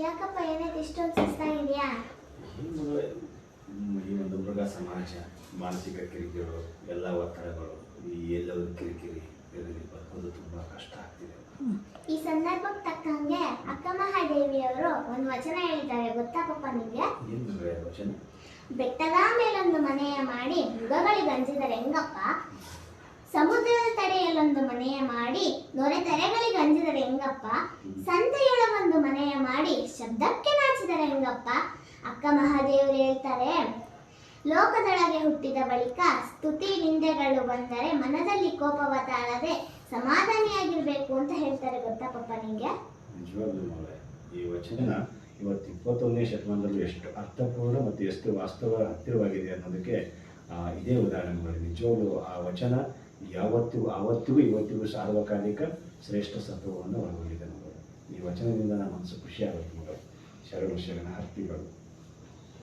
ಯಾಕಪ್ಪ ಏನಾಯ್ತು? ಇಷ್ಟೊಂದು ಸುಸ್ತಾಗಿದೆಯಾ? ಈ ಈ ಒಂದು ಮೃಗ ಸಮಾಜ ಮಾನಸಿಕ ಕಿರಿಕಿರಿಗಳು ಎಲ್ಲ ಒತ್ತಡಗಳು ಈ ಎಲ್ಲವೂ ಕಿರಿಕಿರಿ ಇದರಲ್ಲಿ ಬದುಕೋದು ತುಂಬ ಕಷ್ಟ ಆಗ್ತಿದೆ. ಈ ಸಂದರ್ಭಕ್ಕೆ ತಕ್ಕಂಗೆ ಅಕ್ಕ ಮಹಾದೇವಿಯವರು ಒಂದು ವಚನ ಹೇಳಿದ್ದಾರೆ ಗೊತ್ತಾ ಪಪ್ಪ ನಿಮಗೆ ಏನು ವಚನ? ಬೆಟ್ಟದ ಮೇಲೊಂದು ಮನೆಯ ಮಾಡಿ ಮೃಗಗಳಿಗೆ ಹಂಚಿದರೆ ಹೆಂಗಪ್ಪ? ಮಾಡಿ ನೊರೆ ತೆರೆಗಳಿಗೆ ಹೆಂಗಪ್ಪ? ಸಂತೆಯೊಳಗೊಂದು ಮನೆಯ ಮಾಡಿ ಶಬ್ದಕ್ಕೆ ನಾಚಿದರೆ ಹೆಂಗಪ್ಪ? ಅಕ್ಕ ಮಹಾದೇವರು ಹೇಳ್ತಾರೆ, ಲೋಕದೊಳಗೆ ಹುಟ್ಟಿದ ಬಳಿಕ ಸ್ತುತಿ ನಿಂದೆಗಳು ಬಂದರೆ ಮನದಲ್ಲಿ ಕೋಪವ ತಾಳದೆ ಸಮಾಧಾನಿಯಾಗಿರ್ಬೇಕು ಅಂತ ಹೇಳ್ತಾರೆ ಗೊತ್ತಾ ಪಪ್ಪ ನಿಂಗೆ? ಈ ವಚನ ಇವತ್ತು ಇಪ್ಪತ್ತೊಂದನೇ ಶತಮಾನದಲ್ಲೂ ಎಷ್ಟು ಅರ್ಥಪೂರ್ಣ ಮತ್ತು ಎಷ್ಟು ವಾಸ್ತವ ಹತ್ತಿರವಾಗಿದೆ ಅನ್ನೋದಕ್ಕೆ ಇದೇ ಉದಾಹರಣೆಗಳು ನಿಜವಾಗ್ಲೂ ಆ ವಚನ ಯಾವತ್ತಿಗೂ ಆವತ್ತಿಗೂ ಇವತ್ತಿಗೂ ಸಾರ್ವಕಾಲಿಕ ಶ್ರೇಷ್ಠ ಸತ್ವವನ್ನು ಒಳಗೊಂಡಿದೆ ಮಗಳು ಈ ವಚನದಿಂದ ನನ್ನ ಮನಸ್ಸು ಖುಷಿಯಾಗುತ್ತೆ ನೋಡೋದು ಶರಣು ಶರಣ ಹರ್ತಿಗಳು